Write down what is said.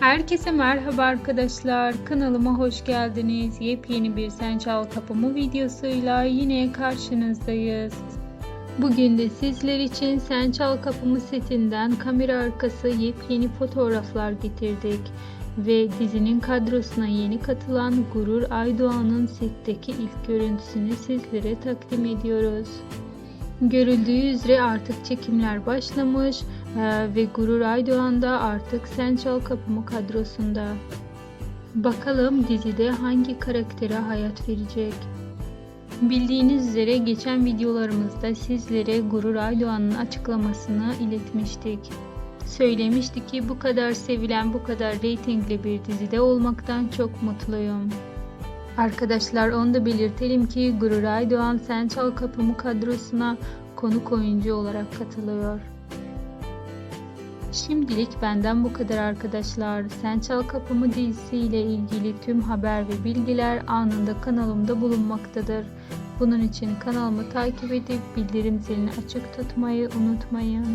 Herkese merhaba arkadaşlar. Kanalıma hoş geldiniz. Yepyeni bir Sen Çal Kapımı videosuyla yine karşınızdayız. Bugün de sizler için Sen Çal Kapımı setinden kamera arkası yepyeni fotoğraflar getirdik. Ve dizinin kadrosuna yeni katılan Gurur Aydoğan'ın setteki ilk görüntüsünü sizlere takdim ediyoruz. Görüldüğü üzere artık çekimler başlamış ee, ve Gurur Aydoğan da artık Sen Çal Kapımı kadrosunda. Bakalım dizide hangi karaktere hayat verecek? Bildiğiniz üzere geçen videolarımızda sizlere Gurur Aydoğan'ın açıklamasını iletmiştik. Söylemişti ki bu kadar sevilen, bu kadar reytingli bir dizide olmaktan çok mutluyum. Arkadaşlar onu da belirtelim ki Gurur Aydoğan Sen Çal Kapımı kadrosuna konuk oyuncu olarak katılıyor. Şimdilik benden bu kadar arkadaşlar. Sen Çal Kapımı dizisiyle ilgili tüm haber ve bilgiler anında kanalımda bulunmaktadır. Bunun için kanalımı takip edip bildirim zilini açık tutmayı unutmayın.